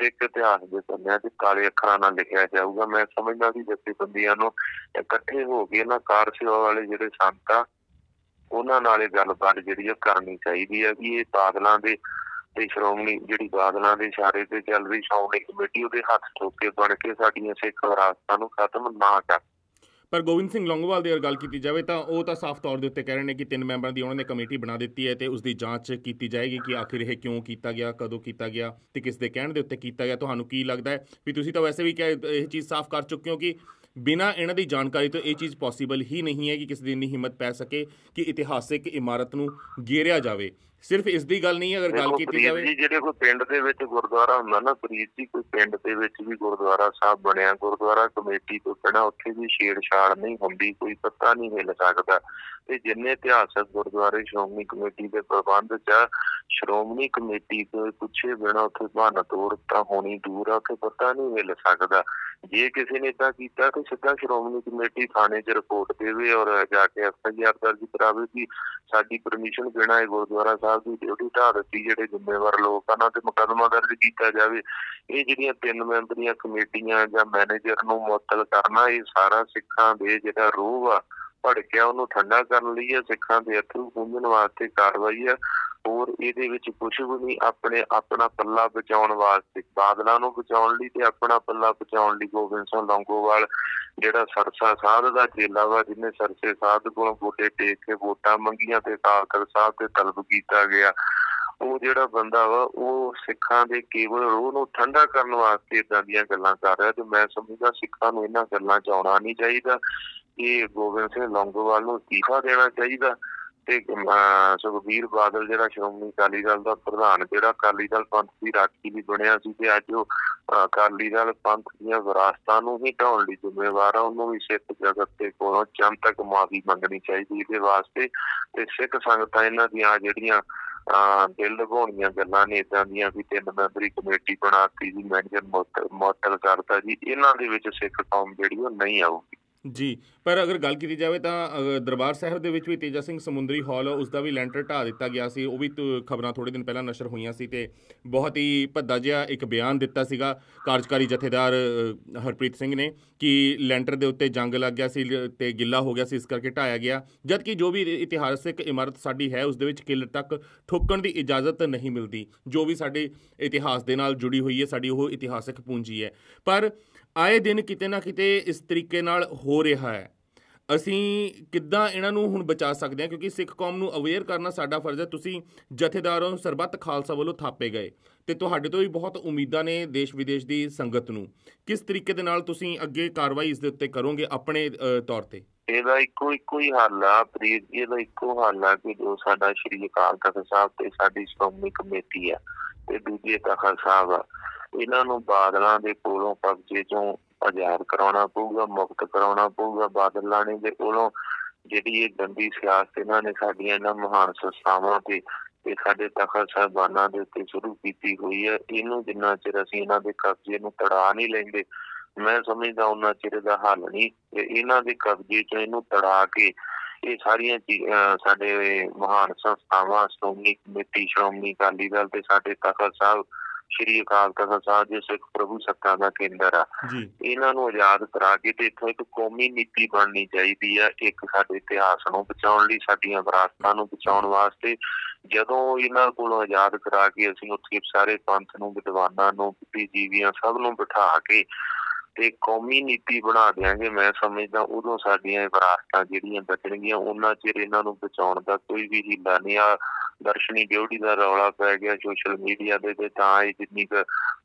ਸਿੱਖ ਇਤਿਹਾਸ ਦੇ ਪੰਨਿਆਂ ਤੇ ਕਾਲੇ ਅੱਖਰਾਂ ਨਾਲ ਲਿਖਿਆ ਜਾਊਗਾ। ਮੈਂ ਸਮਝਦਾ ਕਿ ਜਥੇਬੰਦੀਆਂ ਨੂੰ ਇਕੱਠੇ ਹੋ ਕੇ ਨਾ ਕਾਰ ਸੇਵਾ ਵਾਲੇ ਜਿਹੜੇ ਸੰਤ ਆ, ਉਹਨਾਂ ਨਾਲ ਇਹ ਗੱਲਬਾਤ ਜਿਹੜੀ ਆ ਕਰਨੀ ਚਾਹੀਦੀ ਆ ਕਿ ਇਹ ਬਾਦਲਾਂ ਦੇ ਤੇ ਸ਼੍ਰੋਮਣੀ ਜਿਹੜੀ ਬਾਦਲਾਂ ਦੇ ਇਸ਼ਾਰੇ ਤੇ ਚੱਲ ਰਹੀ ਸ਼੍ਰੋਮਣੀ ਕਮੇਟੀ, ਉਹਦੇ ਹੱਥ ਠੋਕੇ ਬਣ ਕੇ ਸਾਡੀਆਂ ਸਿੱਖ ਵਿਰਾਸਤਾਂ ਨੂੰ ਖਤਮ ਨਾ ਕਰ। ਪਰ ਗੋਬਿੰਦ ਸਿੰਘ ਲੌਂਗੋਵਾਲ ਦੀ ਗੱਲ ਕੀਤੀ ਜਾਵੇ ਤਾਂ ਉਹ ਤਾਂ ਸਾਫ਼ ਤੌਰ ਦੇ ਉੱਤੇ ਕਹਿ ਰਹੇ ਨੇ ਕਿ ਤਿੰਨ ਮੈਂਬਰਾਂ ਦੀ ਉਹਨਾਂ ਨੇ ਕਮੇਟੀ ਬਣਾ ਦਿੱਤੀ ਹੈ ਤੇ ਉਸ ਦੀ ਜਾਂਚ ਕੀਤੀ ਜਾਏਗੀ ਕਿ ਆਖਿਰ ਇਹ ਕਿਉਂ ਕੀਤਾ ਗਿਆ, ਕਦੋਂ ਕੀਤਾ ਗਿਆ ਤੇ ਕਿਸ ਦੇ ਕਹਿਣ ਦੇ ਉੱਤੇ ਕੀਤਾ ਗਿਆ, ਤੁਹਾਨੂੰ ਕੀ ਲੱਗਦਾ ਹੈ? ਵੀ ਤੁਸੀਂ ਤਾਂ ਵੈਸੇ ਵੀ ਕਿਹਾ ਇਹ ਚੀਜ਼ ਸਾਫ਼ ਕਰ ਚੁੱਕੇ ਹੋ ਕਿ ਬਿਨਾਂ ਇਹਨਾਂ ਦੀ ਜਾਣਕਾਰੀ ਤੋਂ ਇਹ ਚੀਜ਼ ਪੋਸੀਬਲ ਹੀ ਨਹੀਂ ਹੈ ਕਿ ਕਿਸੇ ਦੀ ਇੰਨੀ ਹਿੰਮਤ ਪੈ ਸਕੇ ਕਿ ਇਤਿਹਾਸਿਕ ਇਮਾਰਤ ਨੂੰ ਗੇਰਿਆ ਜਾਵੇ। ਸਿਰਫ ਇਸ ਦੀ ਗੱਲ ਨਹੀਂ ਅਗਰ ਗੱਲ ਕੀਤੀ ਜਾਵੇ ਜੀ ਜਿਹੜੇ ਕੋਈ ਪਿੰਡ ਦੇ ਵਿੱਚ ਗੁਰਦੁਆਰਾ ਹੁੰਦਾ ਨਾ ਪ੍ਰੀਤ ਜੀ ਕੋਈ ਪਿੰਡ ਦੇ ਵਿੱਚ ਵੀ ਗੁਰਦੁਆਰਾ ਸਾਹਿਬ ਬਣਿਆ ਗੁਰਦੁਆਰਾ ਕਮੇਟੀ ਤੋਂ ਬਿਨਾਂ ਉੱਥੇ ਵੀ ਛੇੜਛਾੜ ਨਹੀਂ ਹੁੰਦੀ ਕੋਈ ਪੱਤਾ ਨਹੀਂ ਹਿੱਲ ਸਕਦਾ। ਤੇ ਜਿੰਨੇ ਇਤਿਹਾਸਕ ਗੁਰਦੁਆਰੇ ਸ਼੍ਰੋਮਣੀ ਕਮੇਟੀ ਦੇ ਪ੍ਰਬੰਧ ਚ ਸ਼੍ਰੋਮਣੀ ਕਮੇਟੀ ਤੋਂ ਪੁੱਛੇ ਬਿਨਾਂ ਉੱਥੇ ਬਹਾਨਾ ਤੋੜ ਤਾਂ ਹੋਣੀ ਦੂਰ ਆ ਉੱਥੇ ਪਤਾ ਨਹੀਂ ਹਿੱਲ ਸਕਦਾ। ਜੇ ਕਿਸੇ ਨੇ ਤਾਂ ਕੀਤਾ ਤਾਂ ਸਿੱਧਾ ਸ਼੍ਰੋਮਣੀ ਕਮੇਟੀ ਥਾਣੇ 'ਚ ਰਿਪੋਰਟ ਦੇਵੇ ਔਰ ਜਾ ਕੇ ਐਫਆਈਆਰ ਦਰਜ ਕਰਾਵੇ ਕਿ ਸਾਡੀ ਪਰਮਿਸ਼ਨ ਬਿਨਾਂ ਇਹ ਗੁਰਦੁਆਰਾ ਸਾਹਿਬ ਦੀ ਡਿਊਟੀ ਢਾਹ ਦਿੱਤੀ, ਜਿਹੜੇ ਜ਼ਿੰਮੇਵਾਰ ਲੋਕ ਆ ਨਾ ਤੇ ਮੁਕੱਦਮਾ ਦਰਜ ਕੀਤਾ ਜਾਵੇ। ਇਹ ਜਿਹੜੀਆਂ ਤਿੰਨ ਮੈਂਬਰੀਆਂ ਕਮੇਟੀਆਂ ਜਾਂ ਮੈਨੇਜਰ ਨੂੰ ਮੁਅੱਤਲ ਕਰਨਾ, ਇਹ ਸਾਰਾ ਸਿੱਖਾਂ ਦੇ ਜਿਹੜਾ ਰੂਹ ਆ, ਭੜਕਿਆ, ਉਹਨੂੰ ਠੰਡਾ ਕਰਨ ਲਈ ਹੈ ਸਿੱਖਾਂ ਦੇ ਅਥਰੂ ਪੂੰਝਣ ਵਾਸਤੇ ਕਾਰਵਾਈ ਆ। ਹੋਰ ਇਹਦੇ ਵਿੱਚ ਕੁਝ ਵੀ ਨਹੀਂ, ਆਪਣੇ ਆਪਣਾ ਪੱਲਾ ਬਚਾਉਣ ਵਾਸਤੇ, ਬਾਦਲਾਂ ਨੂੰ ਬਚਾਉਣ ਲਈ ਤੇ ਆਪਣਾ ਪੱਲਾ ਬਚਾਉਣ ਲਈ ਗੋਬਿੰਦ ਸਿੰਘ ਲੌਂਗੋਵਾਲ, ਜਿਹੜਾ ਸਰਸਾ ਸਾਧ ਦਾ ਚੇਲਾ ਵਾ, ਜਿਹਨੇ ਸਰਸੇ ਸਾਧ ਕੋਲੋਂ ਗੋਡੇ ਟੇਕ ਕੇ ਵੋਟਾਂ ਮੰਗੀਆਂ ਤੇ ਅਕਾਲ ਸਾਹਿਬ ਤੇ ਤਲਬ ਕੀਤਾ ਗਿਆ, ਉਹ ਜਿਹੜਾ ਬੰਦਾ ਵਾ, ਉਹ ਸਿੱਖਾਂ ਦੇ ਕੇਵਲ ਰੋਹ ਨੂੰ ਠੰਡਾ ਕਰਨ ਵਾਸਤੇ ਇਦਾਂ ਦੀਆਂ ਗੱਲਾਂ ਕਰ ਰਿਹਾ ਤੇ ਮੈਂ ਸਮਝਦਾ ਸਿੱਖਾਂ ਨੂੰ ਇਹਨਾਂ ਗੱਲਾਂ 'ਚ ਆਉਣਾ ਨਹੀਂ ਚਾਹੀਦਾ, ਇਹ ਗੋਬਿੰਦ ਸਿੰਘ ਲੌਂਗੋਵਾਲ ਨੂੰ ਅਸਤੀਫਾ ਦੇਣਾ ਚਾਹੀਦਾ। ਤੇ ਸੁਖਬੀਰ ਬਾਦਲ ਜਿਹੜਾ ਸ਼੍ਰੋਮਣੀ ਅਕਾਲੀ ਦਲ ਦਾ ਪ੍ਰਧਾਨ, ਜਿਹੜਾ ਅਕਾਲੀ ਦਲ ਪੰਥ ਦੀ ਰਾਖੀ ਲਈ ਬਣਿਆ ਸੀ ਤੇ ਅੱਜ ਉਹ ਅਕਾਲੀ ਦਲ ਪੰਥ ਦੀਆਂ ਵਿਰਾਸਤਾਂ ਨੂੰ ਹੀ ਢਾਉਣ ਲਈ ਜ਼ਿੰਮੇਵਾਰ ਆ, ਉਹਨੂੰ ਵੀ ਸਿੱਖ ਜਗਤ ਦੇ ਕੋਲੋਂ ਜਨਤਕ ਮਾਫੀ ਮੰਗਣੀ ਚਾਹੀਦੀ ਇਹਦੇ ਵਾਸਤੇ ਤੇ ਸਿੱਖ ਸੰਗਤਾਂ ਇਹਨਾਂ ਦੀਆਂ ਜਿਹੜੀਆਂ ਦਿਲ ਲਗਾਉਣੀਆਂ ਗੱਲਾਂ ਨੇ ਇਦਾਂ ਦੀਆਂ ਵੀ ਤਿੰਨ ਮੈਂਬਰੀ ਕਮੇਟੀ ਬਣਾਤੀ ਜੀ, ਮੈਨੇਜਰ ਮੁਅੱਤਲ ਕਰਤਾ ਜੀ, ਇਹਨਾਂ ਦੇ ਵਿੱਚ ਸਿੱਖ ਕੌਮ ਜਿਹੜੀ ਉਹ ਨਹੀਂ ਆਊਗੀ। ਜੀ, ਪਰ ਅਗਰ ਗੱਲ ਕੀਤੀ ਜਾਵੇ ਤਾਂ ਦਰਬਾਰ ਸਾਹਿਬ ਦੇ ਵਿੱਚ ਵੀ ਤੇਜਾ ਸਿੰਘ ਸਮੁੰਦਰੀ ਹਾਲ ਉਸ ਦਾ ਵੀ ਲੈਂਟਰ ਢਾ ਦਿੱਤਾ ਗਿਆ ਸੀ। ਉਹ ਵੀ ਖਬਰਾਂ ਥੋੜੇ ਦਿਨ ਪਹਿਲਾਂ ਨਸ਼ਰ ਹੋਈਆਂ ਸੀ ਤੇ ਬਹੁਤ ਹੀ ਭੱਦਾ ਜਿਹਾ ਇੱਕ ਬਿਆਨ ਦਿੱਤਾ ਸੀਗਾ ਕਾਰਜਕਾਰੀ ਜਥੇਦਾਰ ਹਰਪ੍ਰੀਤ ਸਿੰਘ ਨੇ ਕਿ ਲੈਂਟਰ ਦੇ ਉੱਤੇ ਜੰਗ ਲੱਗ ਗਿਆ ਸੀ, ਲ- ਤੇ ਗਿੱਲਾ ਹੋ ਗਿਆ ਸੀ, ਇਸ ਕਰਕੇ ਢਾਇਆ ਗਿਆ। ਜਦ ਕਿ ਜੋ ਵੀ ਇਤਿਹਾਸਕ ਇਮਾਰਤ ਸਾਡੀ ਹੈ, ਉਸ ਦੇ ਵਿੱਚ ਕਿਲ ਤੱਕ ਠੋਕਣ ਦੀ ਇਜਾਜ਼ਤ ਨਹੀਂ ਮਿਲਦੀ। ਜੋ ਵੀ ਸਾਡੇ ਇਤਿਹਾਸ ਦੇ ਨਾਲ ਜੁੜੀ ਹੋਈ ਹੈ, ਸਾਡੀ ਉਹ ਇਤਿਹਾਸਕ ਪੂੰਜੀ ਹੈ। ਪਰ ਆਏ ਦਿਨ ਕਿਤੇ ਨਾ ਕਿਤੇ ਇਸ ਤਰੀਕੇ ਨਾਲ ਹੋ ਰਿਹਾ ਹੈ। ਅਸੀਂ ਕਿੱਦਾਂ ਇਹਨਾਂ ਨੂੰ ਹੁਣ ਬਚਾ ਸਕਦੇ ਹਾਂ? ਕਿਉਂਕਿ ਸਿੱਖ ਕੌਮ ਨੂੰ ਅਵੇਅਰ ਕਰਨਾ ਸਾਡਾ ਫਰਜ਼ ਹੈ। ਤੁਸੀਂ ਜਥੇਦਾਰੋਂ ਸਰਬੱਤ ਖਾਲਸਾ ਵੱਲੋਂ ਥਾਪੇ ਗਏ ਤੇ ਤੁਹਾਡੇ ਤੋਂ ਵੀ ਬਹੁਤ ਉਮੀਦਾਂ ਨੇ ਦੇਸ਼ ਵਿਦੇਸ਼ ਦੀ ਸੰਗਤ ਨੂੰ। ਕਿਸ ਤਰੀਕੇ ਦੇ ਨਾਲ ਤੁਸੀਂ ਅੱਗੇ ਕਾਰਵਾਈ ਇਸ ਦੇ ਉੱਤੇ ਕਰੋਗੇ ਆਪਣੇ ਤੌਰ ਤੇ? ਇਹਦਾ ਇੱਕੋ ਇੱਕੋ ਹੀ ਹੱਲ ਆ ਪ੍ਰੀਤ ਜੀ, ਇਹਦਾ ਇੱਕੋ ਹੱਲ ਆ ਕਿ ਜੋ ਸਾਡਾ ਸ਼੍ਰੀ ਅਕਾਲ ਤਖਤ ਸਾਹਿਬ ਤੇ ਸਾਡੀ ਸ਼੍ਰੋਮਣੀ ਕਮੇਟੀ ਆ ਤੇ ਦੂਜੇ ਤਖਤ ਸਾਹਿਬ ਆ। ਇਹਨਾਂ ਨੂੰ ਬਾਦਲਾਂ ਦੇ ਕੋਲੋਂ ਕਬਜ਼ੇ ਚੋਂ ਆਜ਼ਾਦ ਕਰਾਉਣਾ ਪਊਗਾ, ਮੁਕਤ ਕਰਾਉਣਾ ਪਊਗਾ, ਬਾਦਲ ਲਾਣੇ ਦੇ ਕੋਲੋਂ ਜਿਹੜੀ ਇਹ ਗੰਦੀ ਸਿਆਸਤ ਇਹਨਾਂ ਨੇ ਸਾਡੀਆਂ ਇਹਨਾਂ ਮਹਾਨ ਸੰਸਥਾਵਾਂ ਤੇ ਤੇ ਸਾਡੇ ਤਖਤ ਸਾਹਿਬਾਨਾਂ ਦੇ ਉੱਤੇ ਸ਼ੁਰੂ ਕੀਤੀ ਹੋਈ ਹੈ, ਇਹਨੂੰ ਜਿੰਨਾ ਚਿਰ ਅਸੀਂ ਇਹਨਾਂ ਦੇ ਕਬਜ਼ੇ ਨੂੰ ਤੜਾ ਨਹੀਂ ਲੈਂਦੇ, ਮੈਂ ਸਮਝਦਾ ਉਹਨਾਂ ਚਿਰ ਦਾ ਹੱਲ ਨਹੀਂ, ਤੇ ਇਹਨਾਂ ਦੇ ਕਬਜ਼ੇ ਚੋਂ ਇਹਨੂੰ ਤੜਾ ਕੇ ਇਹ ਸਾਰੀਆਂ ਚੀ- ਸਾਡੇ ਮਹਾਨ ਸੰਸਥਾਵਾਂ, ਸ਼੍ਰੋਮਣੀ ਕਮੇਟੀ, ਸ਼੍ਰੋਮਣੀ ਅਕਾਲੀ ਦਲ ਤੇ ਸਾਡੇ ਤਖਤ ਸਾਹਿਬ ਸ਼੍ਰੀ ਅਕਾਲ ਤਖਤ ਸਾਹਿਬ ਜੋ ਸਿੱਖ ਪ੍ਰਭੂ ਸੱਤਾ ਦਾ ਕੇਂਦਰ ਆ। ਇਹਨਾਂ ਨੂੰ ਆਜ਼ਾਦ ਕਰਾ ਕੇ ਤੇ ਇੱਥੋਂ ਇੱਕ ਕੌਮੀ ਨੀਤੀ ਬਣਨੀ ਚਾਹੀਦੀ ਆ ਇੱਕ ਸਾਡੇ ਇਤਿਹਾਸ ਨੂੰ ਬਚਾਉਣ ਲਈ ਸਾਡੀਆਂ ਵਿਰਾਸਤਾਂ ਨੂੰ ਬਚਾਉਣ ਵਾਸਤੇ। ਜਦੋਂ ਇਹਨਾਂ ਕੋਲੋਂ ਆਜ਼ਾਦ ਕਰਾ ਕੇ ਅਸੀਂ ਉੱਥੇ ਸਾਰੇ ਪੰਥ ਨੂੰ ਵਿਦਵਾਨਾਂ ਨੂੰ ਬੁੱਧੀਜੀਵੀਆਂ ਸਭ ਨੂੰ ਬਿਠਾ ਕੇ ਤੇ ਕੌਮੀ ਨੀਤੀ ਬਣਾ ਦਿਆਂਗੇ ਮੈਂ ਸਮਝਦਾ ਉਦੋਂ ਸਾਡੀਆਂ ਵਿਰਾਸਤਾਂ ਜਿਹੜੀਆਂ ਬਚਣਗੀਆਂ ਉਹਨਾਂ ਚਿਰ ਇਹਨਾਂ ਨੂੰ ਬਚਾਉਣ ਦਾ ਕੋਈ ਵੀ ਹੀਲਾ ਨਹੀਂ ਆ। ਦਰਸ਼ਨੀ ਡਿਊਟੀ ਦਾ ਰੌਲਾ ਪੈ ਗਿਆ ਸੋਸ਼ਲ ਮੀਡੀਆ ਦੇ ਤੇ ਤਾਂ ਇਹ ਜਿੰਨੀ ਕੁ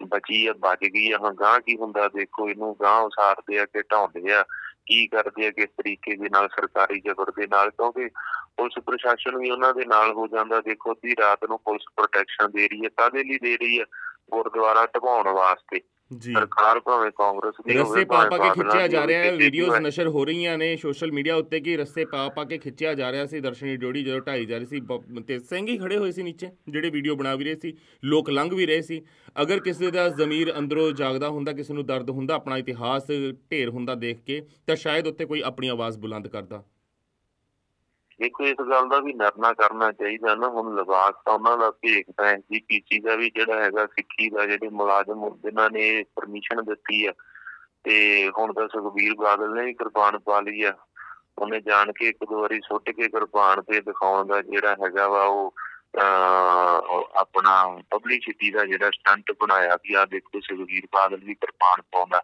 ਬਚੀ ਆ ਬਚ ਗਈ ਆ। ਹਾਂ ਗਾਂ ਕੀ ਹੁੰਦਾ? ਦੇਖੋ, ਇਹਨੂੰ ਗਾਂ ਉਸਾਰਦੇ ਆ ਕਿ ਢਾਉਂਦੇ ਆ। ਕੀ ਕਰਦੇ ਆ, ਕਿਸ ਤਰੀਕੇ ਦੇ ਨਾਲ ਸਰਕਾਰੀ ਜ਼ਬਰ ਦੇ ਨਾਲ? ਕਿਉਂਕਿ ਪੁਲਿਸ ਪ੍ਰਸ਼ਾਸਨ ਵੀ ਉਹਨਾਂ ਦੇ ਨਾਲ ਹੋ ਜਾਂਦਾ। ਦੇਖੋ, ਅੱਧੀ ਰਾਤ ਨੂੰ ਪੁਲਿਸ ਪ੍ਰੋਟੈਕਸ਼ਨ ਦੇ ਰਹੀ ਹੈ ਕਾਦੇ ਲਈ ਦੇ ਰਹੀ ਹੈ ਗੁਰਦੁਆਰਾ ਢਵਾਉਣ ਵਾਸਤੇ। ਜੀ। ਸਰਕਾਰ ਭਾਵੇਂ ਕਾਂਗਰਸ ਦੀ ਰੱਸੇ ਹੋਵੇ ਪਾ ਪਾ ਕੇ ਖਿੱਚਿਆ ਜਾ ਰਿਹਾ ਹੈ ਵੀਡੀਓਜ਼। ਨਸ਼ਰ ਹੋ ਰਹੀਆਂ ਨੇ ਸੋਸ਼ਲ ਮੀਡੀਆ ਉੱਤੇ ਕਿ ਰੱਸੇ ਪਾ ਪਾ ਕੇ ਖਿੱਚਿਆ ਜਾ ਰਿਹਾ ਸੀ ਦਰਸ਼ਨੀ ਡਿਊਟੀ ਜਦੋਂ ਢਾਈ ਜਾ ਰਹੀ ਸੀ ਤੇ ਸਿੰਘ ਹੀ ਖੜੇ ਹੋਏ ਸੀ ਨੀਚੇ ਜਿਹੜੇ ਵੀਡੀਓ ਬਣਾ ਵੀ ਰਹੇ ਸੀ ਲੋਕ ਲੰਘ ਵੀ ਰਹੇ ਸੀ। ਅਗਰ ਕਿਸੇ ਦਾ ਜ਼ਮੀਰ ਅੰਦਰੋਂ ਜਾਗਦਾ ਹੁੰਦਾ ਕਿਸੇ ਨੂੰ ਦਰਦ ਹੁੰਦਾ ਆਪਣਾ ਇਤਿਹਾਸ ਢੇਰ ਹੁੰਦਾ ਦੇਖ ਕੇ ਤਾਂ ਸ਼ਾਇਦ ਉੱਤੇ ਕੋਈ ਆਪਣੀ ਆਵਾਜ਼ ਬੁਲੰਦ ਕਰਦਾ। ਦੇਖੋ ਇਸ ਗੱਲ ਦਾ ਵੀ ਨਿਰਣਾ ਕਰਨਾ ਚਾਹੀਦਾ ਨਾ ਹੁਣ ਲਿਬਾਸ ਤਾਂ ਉਹਨਾਂ ਦਾ ਭੇਖਦਾ ਹੈ ਜੀ ਪੀਚੀ ਦਾ ਵੀ ਜਿਹੜਾ ਹੈਗਾ ਸਿੱਖੀ ਦਾ ਜਿਹੜੇ ਮੁਲਾਜ਼ਮ ਜਿਨ੍ਹਾਂ ਨੇ ਪਰਮਿਸ਼ਨ ਦਿੱਤੀ ਆ। ਤੇ ਹੁਣ ਤਾਂ ਸੁਖਬੀਰ ਬਾਦਲ ਨੇ ਵੀ ਕਿਰਪਾਨ ਪਾ ਲਈ ਆ। ਉਹਨੇ ਜਾਣ ਕੇ ਇੱਕ ਦੋ ਵਾਰੀ ਸੁੱਟ ਕੇ ਕਿਰਪਾਨ ਤੇ ਦਿਖਾਉਣ ਦਾ ਜਿਹੜਾ ਹੈਗਾ ਵਾ ਉਹ ਅਹ, ਆਪਣਾ ਪਬਲਿਸਿਟੀ ਦਾ ਜਿਹੜਾ ਸਟੰਟ ਬਣਾਇਆ ਵੀ ਆ ਦੇਖੋ ਸੁਖਬੀਰ ਬਾਦਲ ਵੀ ਕਿਰਪਾਨ ਪਾਉਂਦਾ।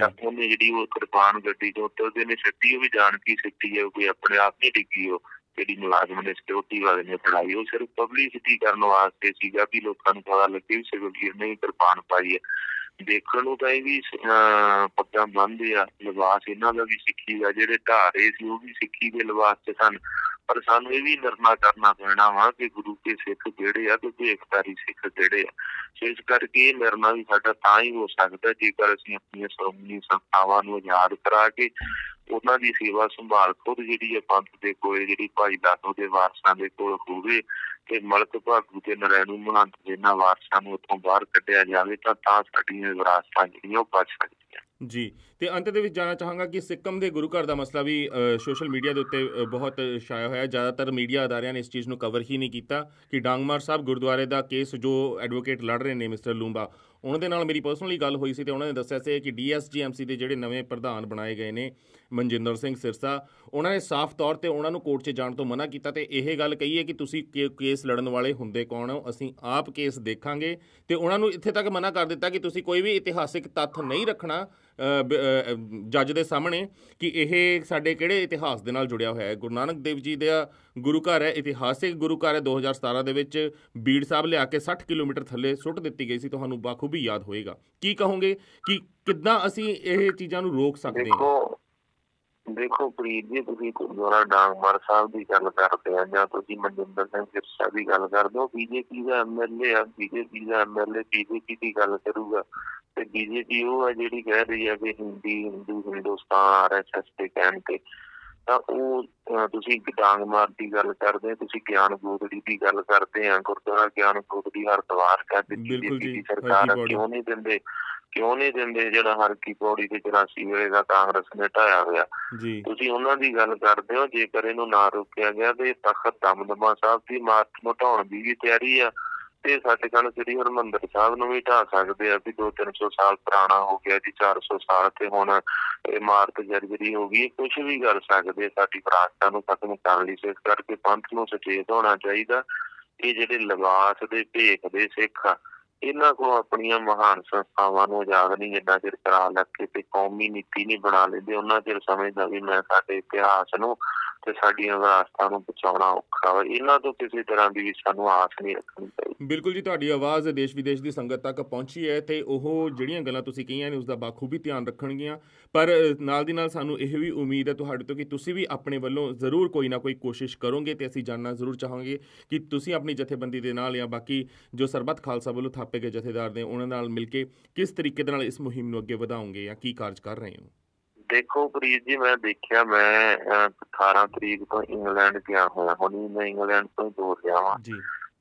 ਤਾਂ ਉਹਨੇ ਜਿਹੜੀ ਉਹ ਕਿਰਪਾਨ ਗੱਡੀ ਤੋਂ ਉੱਤੇ ਨੇ ਸਿੱਟੀ ਉਹ ਵੀ ਜਾਣ ਕੀ ਸਿੱਟੀ ਹੈ ਕੋਈ ਆਪਣੇ ਆਪ ਨਹੀਂ ਡਿੱਗੀ ਉਹ। ਜਿਹੜੀ ਮੁਲਾਜ਼ਮ ਨੇ ਸਿਕਿਉਰਿਟੀ ਵਾਲੇ ਨੇ ਫੜਾਈ ਉਹ ਸਿਰਫ ਪਬਲਿਸਿਟੀ ਕਰਨ ਵਾਸਤੇ ਸੀਗਾ ਵੀ ਲੋਕਾਂ ਨੂੰ ਪਤਾ ਲੱਗੇ ਵੀ ਸਿਕਿਉਰਿਟੀ ਨੇ ਵੀ ਕਿਰਪਾਨ ਪਾਈ ਹੈ। ਦੇਖਣ ਨੂੰ ਤਾਂ ਇਹ ਵੀ ਅਹ, ਪੱਗਾਂ ਬੰਨ੍ਹਦੇ ਆ ਲਿਬਾਸ ਇਹਨਾਂ ਦਾ ਵੀ ਸਿੱਖੀ ਦਾ ਜਿਹੜੇ ਢਾਰੇ ਸੀ ਉਹ ਵੀ ਸਿੱਖੀ ਦੇ ਲਿਬਾਸ 'ਚ ਸਨ। ਪਰ ਸਾਨੂੰ ਇਹ ਵੀ ਨਿਰਣਾ ਕਰਨਾ ਪੈਣਾ ਵਾ ਕਿ ਗੁਰੂ ਕੇ ਸਿੱਖ ਜਿਹੜੇ ਆ ਤੇ ਭੇਖਤਾਰੀ ਸਿੱਖ ਜਿਹੜੇ ਆ। ਸੋ ਇਸ ਕਰਕੇ ਇਹ ਨਿਰਣਾ ਵੀ ਸਾਡਾ ਤਾਂ ਹੀ ਹੋ ਸਕਦਾ ਜੇਕਰ ਅਸੀਂ ਆਪਣੀਆਂ ਸ਼੍ਰੋਮਣੀ ਸੰਸਥਾਵਾਂ ਨੂੰ ਆਜ਼ਾਦ ਕਰਾ ਕੇ ਉਹਨਾਂ ਦੀ ਸੇਵਾ ਸੰਭਾਲ ਖੁਦ ਜਿਹੜੀ ਆ ਪੰਥ ਦੇ ਕੋਲ, ਜਿਹੜੀ ਭਾਈ ਦਾਤੋ ਦੇ ਵਾਰਸਾਂ ਦੇ ਕੋਲ ਹੋਵੇ ਤੇ ਮਲਕ ਭਾਗੂ ਤੇ ਨਰੈਣੂ ਮਹੰਤ ਦੇ ਇਹਨਾਂ ਵਾਰਸਾਂ ਨੂੰ ਉੱਥੋਂ ਬਾਹਰ ਕੱਢਿਆ ਜਾਵੇ ਤਾਂ ਤਾਂ ਸਾਡੀਆਂ ਵਿਰਾਸਤਾਂ ਜਿਹੜੀਆਂ ਉਹ ਬਚ ਸਕਦੀਆਂ। ਜੀ। ਤੇ ਅੰਤ ਦੇ ਵਿੱਚ ਜਾਣਾ ਚਾਹਾਂਗਾ ਕਿ ਸਿੱਕਮ ਦੇ ਗੁਰੂ ਘਰ ਦਾ ਮਸਲਾ ਵੀ ਸੋਸ਼ਲ ਮੀਡੀਆ ਦੇ ਉੱਤੇ ਬਹੁਤ ਛਾਇਆ ਹੋਇਆ। ਹੈ ਜ਼ਿਆਦਾਤਰ ਮੀਡੀਆ ਅਦਾਰਿਆਂ ਨੇ ਇਸ ਚੀਜ਼ ਨੂੰ ਕਵਰ ਹੀ ਨਹੀਂ ਕੀਤਾ ਕਿ ਡਾਂਗਮਾਰ ਸਾਹਿਬ ਗੁਰਦੁਆਰੇ ਦਾ ਕੇਸ ਜੋ ਐਡਵੋਕੇਟ ਲੜ ਰਹੇ ਨੇ ਮਿਸਟਰ ਲੂੰਬਾ, ਉਹਨਾਂ ਦੇ ਨਾਲ ਮੇਰੀ ਪਰਸਨਲੀ ਗੱਲ ਹੋਈ ਸੀ ਤੇ ਉਹਨਾਂ ਨੇ ਦੱਸਿਆ ਸੀ ਕਿ ਡੀਐਸਜੀਐਮਸੀ ਦੇ ਜਿਹੜੇ ਨਵੇਂ ਪ੍ਰਧਾਨ ਬਣਾਏ ਗਏ ਨੇ, ਮਨਜਿੰਦਰ ਸਿੰਘ ਸਿਰਸਾ, ਉਹਨਾਂ ਨੇ ਸਾਫ਼ ਤੌਰ ਤੇ ਉਹਨਾਂ ਨੂੰ ਕੋਰਟ 'ਚ ਜਾਣ ਤੋਂ ਮਨਾ ਕੀਤਾ ਤੇ ਇਹ ਗੱਲ ਕਹੀ ਹੈ ਕਿ ਤੁਸੀਂ ਕੇ- ਕੇਸ ਲੜਨ ਵਾਲੇ ਹੁੰਦੇ ਕੌਣ ਹੋ? ਅਸੀਂ ਆਪ ਕੇਸ ਦੇਖਾਂਗੇ ਤੇ ਉਹਨਾਂ ਨੂੰ ਇੱਥੇ ਤੱਕ ਮਨਾ ਕਰ ਦਿੱਤਾ ਕਿ ਤੁਸੀਂ ਕੋਈ ਵੀ ਇਤਿਹਾਸਿਕ ਤੱਥ ਨਹੀਂ ਰੱਖਣਾ ਜੱਜ ਦੇ ਸਾਹਮਣੇ ਕਿ ਇਹ ਸਾਡੇ ਕਿਹੜੇ ਇਤਿਹਾਸ ਦੇ ਨਾਲ ਜੁੜਿਆ ਹੋਇਆ ਹੈ? ਗੁਰੂ ਨਾਨਕ ਦੇਵ ਜੀ ਦਾ ਗੁਰੂ ਘਰ ਹੈ, ਇਤਿਹਾਸਿਕ ਗੁਰੂ ਘਰ ਹੈ। 2017 ਦੇ ਵਿੱਚ ਬੀੜ ਸਾਹਿਬ ਲਿਆ ਕੇ 60 ਕਿਲੋਮੀਟਰ ਥੱਲੇ ਸੁੱਟ ਦਿੱਤੀ ਗਈ ਸੀ। ਤੁਹਾਨੂੰ ਬਾਖੂਬੀ ਯਾਦ ਹੋਏਗਾ। ਕੀ ਕਹੋਗੇ ਕਿ ਕਿੱਦਾਂ ਅਸੀਂ ਇਹ ਚੀਜ਼ਾਂ ਨੂੰ ਰੋਕ ਸਕਦੇ ਹਾਂ? ਦੇਖੋ ਪ੍ਰੀਤ ਜੀ, ਤੁਸੀਂ ਗੁਰਦੁਆਰਾ ਡਾਂਗਮਰ ਸਾਹਿਬ ਦੀ ਗੱਲ ਕਰਦੇ ਆ ਜਾਂ ਤੁਸੀਂ ਮਨਜਿੰਦਰ ਸਿੰਘ ਸਿਰਸਾ ਦੀ ਗੱਲ ਕਰਦੇ ਹੋ। ਬੀਜੇਪੀ ਦਾ ਐਮਐਲਏ ਆ, ਬੀਜੇਪੀ ਦਾ ਐਮਐਲਏ ਬੀਜੇਪੀ ਦੀ ਗੱਲ ਕਰੂਗਾ। ਤੇ ਬੀਜੇਪੀ ਉਹ ਆ ਜਿਹੜੀ ਕਹਿ ਰਹੀ ਆ ਕਿ ਹਿੰਦੀ ਹਿੰਦੂ ਹਿੰਦੁਸਤਾਨ ਆਰਐਸਐਸ ਦੇ ਕਹਿਣ ਤੇ ਤਾਂ ਉਹ ਤੁਸੀਂ ਇੱਕ ਡਾਂਗਮਾਰ ਦੀ ਗੱਲ ਕਰਦੇ ਹੋ ਤੁਸੀਂ ਗਿਆਨ ਗੋਦੜੀ ਦੀ ਗੱਲ ਕਰਦੇ ਆ ਗੁਰਦੁਆਰਾ ਗਿਆਨ ਗੋਦੜੀ ਹਰਦੁਆਰ ਕਾ ਬਿਲਕੁਲ ਬੀਜੇਪੀ ਦੀ ਸਰਕਾਰ। ਕਿਉਂ ਨਹੀਂ ਦਿੰਦੇ ਕਿਉਂ ਨਹੀਂ ਦਿੰਦੇ ਜਿਹੜਾ ਹਰ ਕੀ ਪੌੜੀ ਤੇ 84 ਵੇਲੇ ਦਾ ਕਾਂਗਰਸ ਨੇ ਢਾਇਆ ਹੋਇਆ ਜੀ ਤੁਸੀਂ ਉਹਨਾਂ ਦੀ ਗੱਲ ਕਰਦੇ ਹੋ ਜੇਕਰ ਇਹਨੂੰ ਨਾ ਰੋਕਿਆ ਗਿਆ ਤੇ ਤਖਤ ਦਮਦਮਾ ਸਾਹਿਬ ਦੀ ਮਾਰਚ ਨੂੰ ਢਾਉਣ ਦੀ ਵੀ ਤਿਆਰੀ ਆ ਤੇ ਸਾਡੇ ਕੋਲ ਸ੍ਰੀ ਹਰਮੰਦਰ ਸਾਹਿਬ ਨੂੰ ਵੀ ਢਾ ਸਕਦੇ ਆ ਵੀ 2-300 ਸਾਲ ਪੁਰਾਣਾ ਹੋ ਗਿਆ ਜੀ 400 ਸਾਲ ਤੇ ਹੁਣ ਇਮਾਰਤ ਜਰਜਰੀ ਹੋ ਗਈ ਕੁਝ ਵੀ ਕਰ ਸਕਦੇ ਸਾਡੀ ਵਿਰਾਸਤਾਂ ਨੂੰ ਖਤਮ ਕਰਨ ਲਈ ਸੋ ਕਰਕੇ ਪੰਥ ਨੂੰ ਸੁਚੇਤ ਹੋਣਾ ਚਾਹੀਦਾ। ਇਹ ਜਿਹੜੇ ਲਿਬਾਸ ਦੇ ਭੇਖ ਦੇ ਸਿੱਖ ਆ, ਇਹਨਾਂ ਕੋਲ ਆਪਣੀਆਂ ਮਹਾਨ ਸੰਸਥਾਵਾਂ ਨੂੰ ਆਜ਼ਾਦ ਨਹੀਂ ਜਿੰਨਾ ਚਿਰ ਕਰਾ ਲੱਗ ਕੇ ਤੇ ਕੌਮੀ ਨੀਤੀ ਨਹੀਂ ਬਣਾ ਲੈਂਦੇ, ਉਹਨਾਂ ਚਿਰ ਸਮਝਦਾ ਵੀ ਮੈਂ ਸਾਡੇ ਇਤਿਹਾਸ ਨੂੰ ਤੇ ਸਾਡੀਆਂ ਵਿਰਾਸਤਾਂ ਨੂੰ ਬਚਾਉਣਾ ਔਖਾ ਵਾ। ਇਹਨਾਂ ਤੋਂ ਕਿਸੇ ਤਰ੍ਹਾਂ ਦੀ ਸਾਨੂੰ ਆਸ ਨਹੀਂ ਰੱਖਣੀ ਚਾਹੀਦੀ। ਬਿਲਕੁਲ ਜੀ, ਤੁਹਾਡੀ ਆਵਾਜ਼ ਦੇਸ਼ ਵਿਦੇਸ਼ ਦੀ ਸੰਗਤ ਤੱਕ ਪਹੁੰਚੀ ਹੈ ਤੇ ਉਹ ਜਿਹੜੀਆਂ ਗੱਲਾਂ ਤੁਸੀਂ ਕਹੀਆਂ ਨੇ, ਉਸ ਦਾ ਬਾਖੂਬੀ ਧਿਆਨ ਰੱਖਣਗੀਆਂ। ਪਰ ਨਾਲ ਦੀ ਨਾਲ ਸਾਨੂੰ ਇਹ ਵੀ ਉਮੀਦ ਹੈ ਤੁਹਾਡੇ ਤੋਂ ਕਿ ਤੁਸੀਂ ਵੀ ਆਪਣੇ ਵੱਲੋਂ ਜ਼ਰੂਰ ਕੋਈ ਨਾ ਕੋਈ ਕੋਸ਼ਿਸ਼ ਕਰੋਗੇ ਤੇ ਅਸੀਂ ਜਾਨਣਾ ਜ਼ਰੂਰ ਚਾਹਾਂਗੇ ਕਿ ਤੁਸੀਂ ਆਪਣੀ ਜਥੇਬੰਦੀ ਦੇ ਨਾਲ ਜਾਂ ਬਾਕੀ ਜੋ ਸਰਬੱਤ ਖਾਲਸਾ ਵੱਲੋਂ ਥਾਪੇ ਗਏ ਜਥੇਦਾਰ ਨੇ, ਉਹਨਾਂ ਨਾਲ ਮਿਲ ਕੇ ਕਿਸ ਤਰੀਕੇ ਦੇ ਨਾਲ ਇਸ ਮੁਹਿੰਮ ਨੂੰ ਅੱਗੇ ਵਧਾਓਗੇ ਜਾਂ ਕੀ ਕਾਰਜ ਕਰ ਰਹੇ ਹੋ? ਦੇਖੋ ਪ੍ਰੀਤ ਜੀ ਮੈਂ ਦੇਖਿਆ ਮੈਂ ਅਹ, 18 ਤਰੀਕ ਤੋਂ ਇੰਗਲੈਂਡ ਗਿਆ ਹੋਇਆ। ਹੁਣੀ ਮੈਂ ਇੰਗਲੈਂਡ ਤੋਂ ਹੀ ਦੂਰ ਗਿਆ ਵਾਂ। ਜੀ।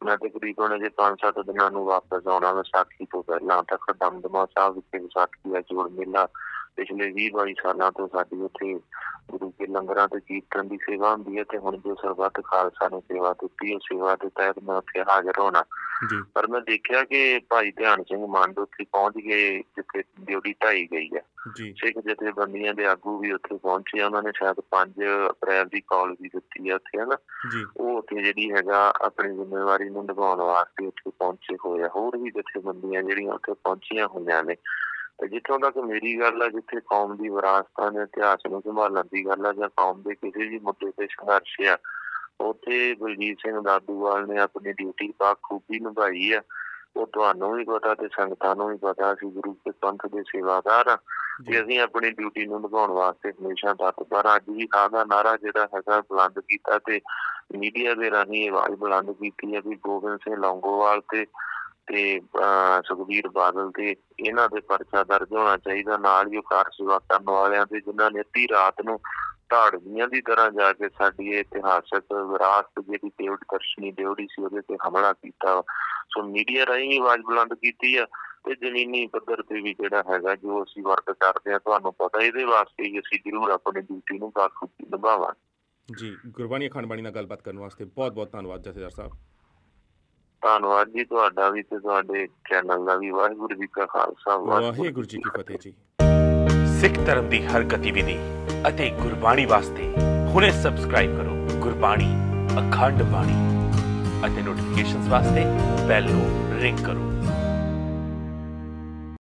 ਮੈਂ ਤਕਰੀਬਨ ਜੇ 5-7 ਦਿਨਾਂ ਨੂੰ ਵਾਪਸ ਆਉਣਾ ਵਿਸਾਖੀ ਤੋਂ ਪਹਿਲਾਂ। ਤੱਕ ਦਮਦਮਾ ਸਾਹਿਬ ਵਿਖੇ ਵਿਸਾਖੀ ਦਾ ਜੋੜ ਮੇਲਾ ਪਿਛਲੇ 20-22 ਸਾਲਾਂ ਤੋਂ ਸਾਡੀ ਉੱਥੇ ਗੁਰੂ ਕੇ ਲੰਗਰਾਂ ਤੇ ਕੀਰਤਨ ਦੀ ਸੇਵਾ ਹੁੰਦੀ ਹੈ ਤੇ ਹੁਣ ਜੋ ਸਰਬੱਤ ਖਾਲਸਾ ਨੇ ਸੇਵਾ ਦਿੱਤੀ ਉਹ ਸੇਵਾ ਦੇ ਤਹਿਤ ਮੈਂ ਉੱਥੇ ਹਾਜ਼ਰ ਹੋਣਾ। ਪਰ ਮੈਂ ਦੇਖਿਆ ਕਿ ਭਾਈ ਧਿਆਨ ਸਿੰਘ ਮੰਡ ਉੱਥੇ ਪਹੁੰਚ ਗਏ ਜਿੱਥੇ ਡਿਊਟੀ ਢਾਈ ਗਈ ਹੈ। ਸਿੱਖ ਜਥੇਬੰਦੀਆਂ ਦੇ ਆਗੂ ਵੀ ਉੱਥੇ ਪਹੁੰਚੇ। ਉਹਨਾਂ ਨੇ ਸ਼ਾਇਦ 5 ਅਪ੍ਰੈਲ ਦੀ ਕਾਲ ਵੀ ਦਿੱਤੀ ਹੈ ਉੱਥੇ ਹਨਾ? ਉਹ ਉੱਥੇ ਜਿਹੜੀ ਹੈਗਾ ਆਪਣੀ ਜ਼ਿੰਮੇਵਾਰੀ ਨੂੰ ਨਿਭਾਉਣ ਵਾਸਤੇ ਉੱਥੇ ਪਹੁੰਚੇ ਹੋਏ ਆ। ਹੋਰ ਵੀ ਜਥੇਬੰਦੀਆਂ ਜਿਹੜੀਆਂ ਉੱਥੇ ਪਹੁੰਚੀਆਂ ਹੋਈਆਂ ਨੇ ਤੇ ਜਿੱਥੋਂ ਤੱਕ ਮੇਰੀ ਗੱਲ ਆ ਜਿੱਥੇ ਕੌਮ ਦੀ ਵਿਰਾਸਤਾਂ ਦੇ ਇਤਿਹਾਸ ਨੂੰ ਸੰਭਾਲਣ ਦੀ ਗੱਲ ਆ ਜਾਂ ਕੌਮ ਦੇ ਕਿਸੇ ਵੀ ਮੁੱਦੇ ਤੇ ਸੰਘਰਸ਼ ਆ ਉੱਥੇ ਬਲਜੀਤ ਸਿੰਘ ਦਾਦੂਵਾਲ ਨੇ ਆਪਣੀ ਡਿਊਟੀ ਬਾਖੂਬੀ ਨਿਭਾਈ ਆ। ਉਹ ਤੁਹਾਨੂੰ ਵੀ ਪਤਾ ਤੇ ਸੰਗਤਾਂ ਨੂੰ ਵੀ ਪਤਾ ਅਸੀਂ ਗੁਰੂ ਕੇ ਪੰਥ ਦੇ ਸੇਵਾਦਾਰ ਆ। ਤੇ ਅਸੀਂ ਆਪਣੀ ਡਿਊਟੀ ਨੂੰ ਨਿਭਾਉਣ ਵਾਸਤੇ ਹਮੇਸ਼ਾ ਤਤਪਰ ਅੱਜ ਵੀ ਖਾਂ ਦਾ ਨਾਰਾ ਜਿਹੜਾ ਹੈਗਾ ਬੁਲੰਦ ਕੀਤਾ ਤੇ ਮੀਡੀਆ ਦੇ ਰਾਹੀਂ ਆਵਾਜ਼ ਬੁਲੰਦ ਕੀਤੀ ਹੈ ਵੀ ਗੋਬਿੰਦ ਸਿੰਘ ਲੌਂਗੋਵਾਲ ਤੇ ਤੇ ਸੁਖਬੀਰ ਬਾਦਲ ਤੇ ਇਹਨਾਂ ਦੇ ਪਰਚਾ ਦਰਜ ਹੋਣਾ ਚਾਹੀਦਾ। ਨਾਲ ਹੀ ਉਹ ਕਾਰ ਸੇਵਾ ਕਰਨ ਵਾਲਿਆਂ ਦੇ ਜਿਨ੍ਹਾਂ ਨੇ ਅੱਧੀ ਰਾਤ ਨੂੰ ਢਾੜਵੀਆਂ ਦੀ ਤਰ੍ਹਾਂ ਜਾ ਕੇ ਸਾਡੀ ਇਹ ਇਤਿਹਾਸਕ ਵਿਰਾਸਤ ਜਿਹੜੀ ਦੇਵੜ ਦਰਸ਼ਨੀ ਦੇਵੜੀ ਸੀ, ਉਹਦੇ ਤੇ ਹਮਲਾ ਕੀਤਾ। ਸੋ ਮੀਡੀਆ ਰਾਹੀਂ ਆਵਾਜ਼ ਬੁਲੰਦ ਕੀਤੀ ਆ ਤੇ ਜ਼ਮੀਨੀ ਪੱਧਰ ਤੇ ਵੀ ਜਿਹੜਾ ਹੈਗਾ, ਜੋ ਅਸੀਂ ਵਰਕ ਕਰਦੇ ਆ, ਤੁਹਾਨੂੰ ਪਤਾ ਇਹਦੇ ਵਾਸਤੇ ਹੀ ਅਸੀਂ ਜ਼ਰੂਰ ਆਪਣੀ ਡਿਊਟੀ ਨੂੰ ਬਾਖੂਬੀ ਨਿਭਾਵਾਂਗੇ। ਜੀ, ਗੁਰਬਾਣੀ ਅਖੰਡ ਬਾਣੀ ਨਾਲ ਗੱਲਬਾਤ ਕਰਨ ਵਾਸਤੇ ਬਹੁਤ ਬਹੁਤ ਧੰਨਵਾਦ ਜਥੇਦਾਰ ਸਾਹਿਬ। ਧੰਨਵਾਦ ਜੀ ਤੁਹਾਡਾ ਵੀ ਤੇ ਤੁਹਾਡੇ ਚੈਨਲ ਦਾ ਵੀ। ਵਾਹਿਗੁਰੂ ਜੀ ਕਾ ਖਾਲਸਾ ਵਾਹਿਗੁਰੂ ਜੀ ਕੀ ਫਤਿਹ। ਜੀ। ਸਿੱਖ ਧਰਮ ਦੀ ਹਰ ਗਤੀਵਿਧੀ ਅਤੇ ਗੁਰਬਾਣੀ ਵਾਸਤੇ ਹੁਣੇ ਸਬਸਕ੍ਰਾਈਬ ਕਰੋ ਗੁਰਬਾਣੀ ਅਖੰਡ ਬਾਣੀ ਅਤੇ ਨੋਟੀਫਿਕੇਸ਼ਨਸ ਵਾਸਤੇ ਬੈਲ ਨੂੰ ਰਿੰਗ ਕਰੋ।